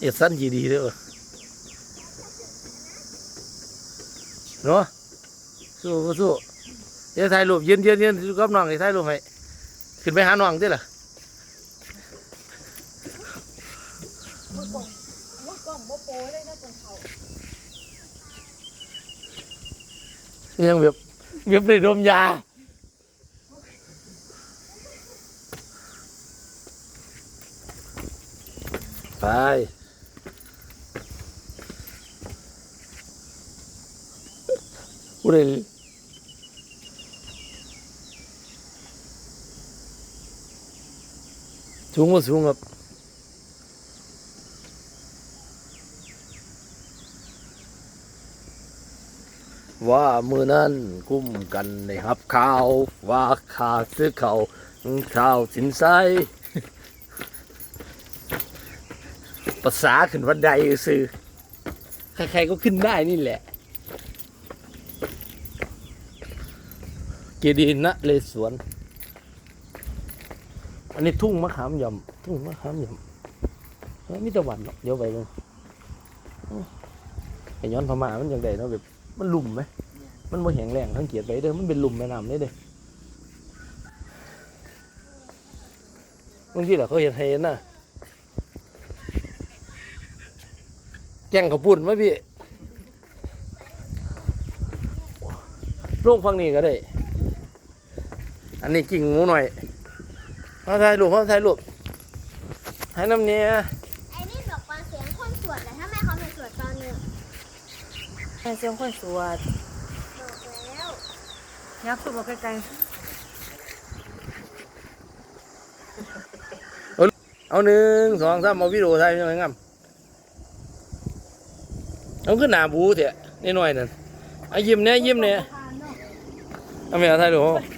เอ็ดสั้นกี่ดีเด้อเนาะสู้ก็สู้เดี๋ยวถ่ายรูปยืนยืนยืนอยู่กับน้องให้ถ่ายรูปให้ขึ้นไปหาน้องเด้อล่ะ มือกล่องมือกล่องโมโปเลยนะตรงเขา ยังแบบแบบได้ดมยาไปกูได้สูงกว่าสูงครับ ว่ามือนั้นกุ้มกันในหับข่าวว่าขาดซื้อเขาข่าวสินไซภาษาขึ้นวันใดซื้อใครๆก็ขึ้นได้นี่แหละ เกดีนะเลสวน อันนี้ทุ่งมะขามหย่อมทุ่งมะขามหย่อมเอ้ยมีแตะวันเนาะเดี๋ยวไปเลยไอ้ย้อนพม่ามันยังไงเนาะแบบ มันลุ่มไหม มันบ่แข็งแรงทั้งเกียดไปเด้อ มันเป็นลุ่มแม่น้ำนี่เด้บางทีเราเขาเห็นให้น่ะ แกงข้าวปุ้นไหมพี่ลงฟังนี้ก็ได้ อันนี้กิ่งหมูหน่อยมาถ่ายรูปมาถ่ายรูปให้น้ำเนี้ย แม่เสียงคนสวดบแล้วยักษ์สุดบอกไกลเอาหนึ่งสองสามเอาวิดีโอถ่ายยังไงงับเอาขึ้นหนาบูเถอะนิดหน่อยนั่นเอายิ้มเนี่ยยิ้มเนี่ยเอาไม่เอาถ่ายรูป